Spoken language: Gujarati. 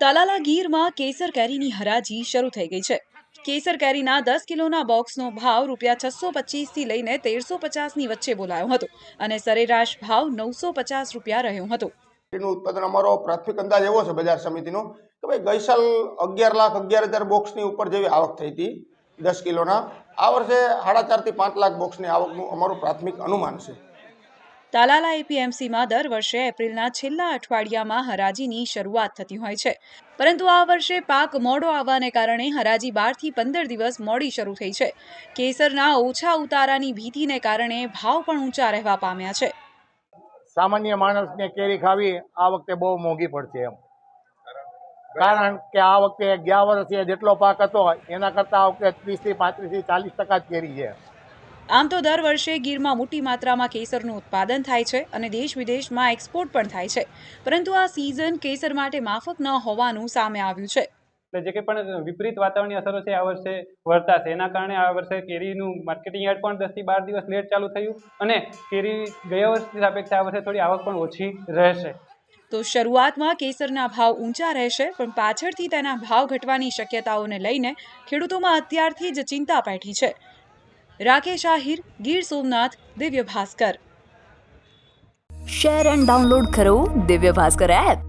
તલાલા ગીરમાં કેસર કેરીની હરાજી શરૂ થઈ ગઈ છે. કેસર કેરીના દસ કિલોના બોક્સનો ભાવ રૂપિયા છસો પચીસથી લઈને તેરસો પચાસની વચ્ચે બોલાયો હતો અને સરેરાશ ભાવ નવસો પચાસ રૂપિયા રહ્યો હતો. નું ઉત્પાદન અમારો પ્રાથમિક અંદાજ એવો છે બજાર સમિતિનો કે ભાઈ ગઈ સાલ અગિયાર લાખ અગિયાર હજાર બોક્સની ઉપર જેવી આવક થઈ હતી દસ કિલોના. આ વર્ષે સાડા ચારથી પાંચ લાખ બોક્સની આવકનું અમારું પ્રાથમિક અનુમાન છે. તાલાલા એપીએમસીમાં દર વર્ષે એપ્રિલના છેલ્લા અઠવાડિયામાં હરાજીની શરૂઆત થતી હોય છે. પરંતુ આ વર્ષે પાક મોડો આવવાને કારણે હરાજી બારથી પંદર દિવસ મોડી શરૂ થઈ છે. કેસરના ઓછા ઉતારાની ભીતિને કારણે ભાવ પણ ઊંચા રહેવા પામ્યા છે. સામાન્ય માણસને કેરી ખાવી આ વખતે બહુ મોંઘી પડશે એમ. કારણ કે આ વખતે ગયા વર્ષે જેટલો પાક હતો, એના કરતાં આ વખતે ત્રીસથી પાંત્રીસથી ચાલીસ ટકા જ કેરી છે. આમ તો દર વર્ષે ગીરમાં મોટી માત્રામાં કેસરનું ઉત્પાદન થાય છે અને દેશ વિદેશમાં એક્સપોર્ટ પણ થાય છે. પરંતુ આ સિઝન કેસર માટે માફક ન હોવાનું સામે આવ્યું છે. એટલે જે કંઈ પણ વિપરીત વાતાવરણની અસરો છે આ વર્ષે વર્તાશે એના કારણે આ વર્ષે કેરીનું માર્કેટિંગ યાર્ડ પણ દસથી બાર દિવસ લેટ ચાલુ થયું અને કેરી ગયા વર્ષની સાપેક્ષે આ વર્ષે થોડી આવક પણ ઓછી રહેશે. તો શરૂઆતમાં કેસરના ભાવ ઊંચા રહેશે પણ પાછળથી તેના ભાવ ઘટવાની શક્યતાઓને લઈને ખેડૂતોમાં અત્યારથી જ ચિંતા પેઠી છે. Rakesh Ahir Gir Somnath Divya Bhaskar share and download કરો દિવ્ય ભાસ્કર એપ